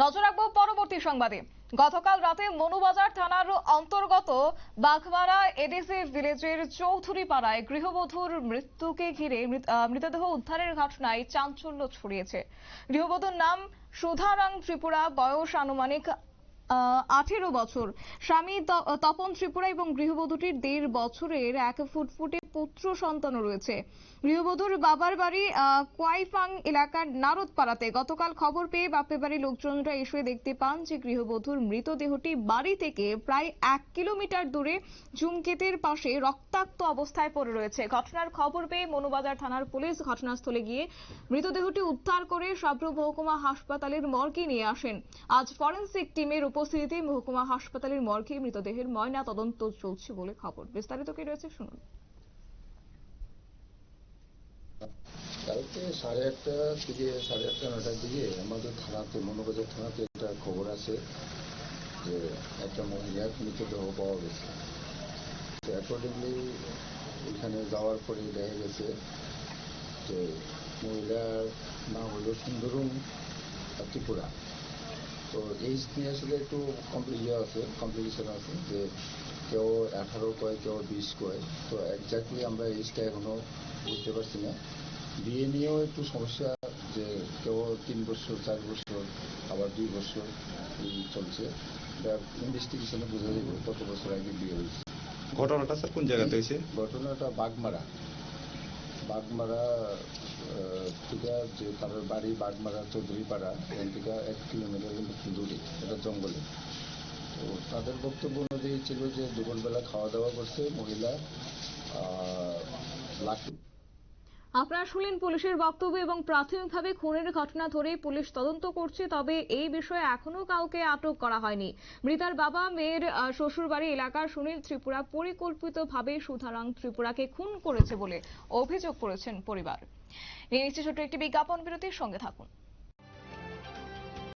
নজর রাখব পরবর্তী সংবাদে। গতকাল রাতে মনুবাজার থানার অন্তর্গত বাঘমারা এডিসি ভিলেজের চৌধুরী পাড়ায় গৃহবধূর মৃত্যুকে ঘিরে মৃতদেহ উদ্ধারের ঘটনায় চাঞ্চল্য ছড়িয়েছে। গৃহবধূর নাম সুধারাং ত্রিপুরা, বয়স আনুমানিক আঠেরো বছর। স্বামী তপন ত্রিপুরা এবং গৃহবধূটির দেড় বছরের এক ফুটফুটে পুত্র সন্তানও রয়েছে। গৃহবধূর বাবার বাড়ি কোয়াইফাং এলাকার নারদপাড়াতে। গতকাল খবর পেয়ে বাপের বাড়ির লোকজনরা এসে দেখতে পান যে গৃহবধূর মৃতদেহটি বাড়ি থেকে প্রায় এক কিলোমিটার দূরে জুমকেতের পাশে রক্তাক্ত অবস্থায় পড়ে রয়েছে। ঘটনার খবর পেয়ে মনুবাজার থানার পুলিশ ঘটনাস্থলে গিয়ে মৃতদেহটি উদ্ধার করে সাব্র মহকুমা হাসপাতালের মর্গে নিয়ে আসেন। আজ ফরেনসিক টিমের উপস্থিতিতে মহকুমা হাসপাতালের মর্গে মৃতদেহের ময়না তদন্ত চলছে বলে খবর। বিস্তারিত কি রয়েছে শুনুন। কালকে সাড়ে সাড়ে নটার দিকে আমাদের থানাতে, মনোবাজার থানাতে একটা খবর আছে যে একটা মহিলার মৃতদেহ পাওয়া গেছে। অ্যাকর্ডিংলি এখানে যাওয়ার পরে দেখা গেছে যে মহিলার নাম হলো সুন্দরম ত্রিপুরা তো এই নিয়ে আসলে একটু ইয়ে আছে কমপ্লিকেশন আছে যে কেউ আঠারো কয় কেউ বিশ কয়। তো একজাক্টলি আমরা এইজটা এখনও বুঝতে পারছি না। বিয়ে নিয়েও একটু সমস্যা যে কেউ তিন বছর চার বছর আবার দুই বছর চলছে। ইনভেস্টিগেশনে বোঝা যাবে কত বছর আগে বিয়ে হয়েছে। ঘটনাটা স্যার কোন জায়গাতে হয়েছে? ঘটনাটা বাগমারা। বাগমারা যে তার বাড়ি বাগমারা, চৌধুরীপাড়া, এখান থেকে এক কিলোমিটার কিন্তু দূরে, এটা জঙ্গলে। তো তাদের বক্তব্য অনুযায়ী ছিল যে দুপুরবেলা খাওয়া দাওয়া করছে মহিলা লাঠি। আপনারা শুনলেন পুলিশের বক্তব্য এবং প্রাথমিকভাবে খুনের ঘটনা ধরে পুলিশ তদন্ত করছে, তবে এই বিষয়ে এখনও কাউকে আটক করা হয়নি। মৃতার বাবা, মেয়ের শ্বশুরবাড়ি এলাকার সুনীল ত্রিপুরা পরিকল্পিতভাবে সুধারাং ত্রিপুরাকে খুন করেছে বলে অভিযোগ করেছেন পরিবার। এই নিচ্ছে ছোট্ট একটি বিজ্ঞাপন বিরতির সঙ্গে থাকুন।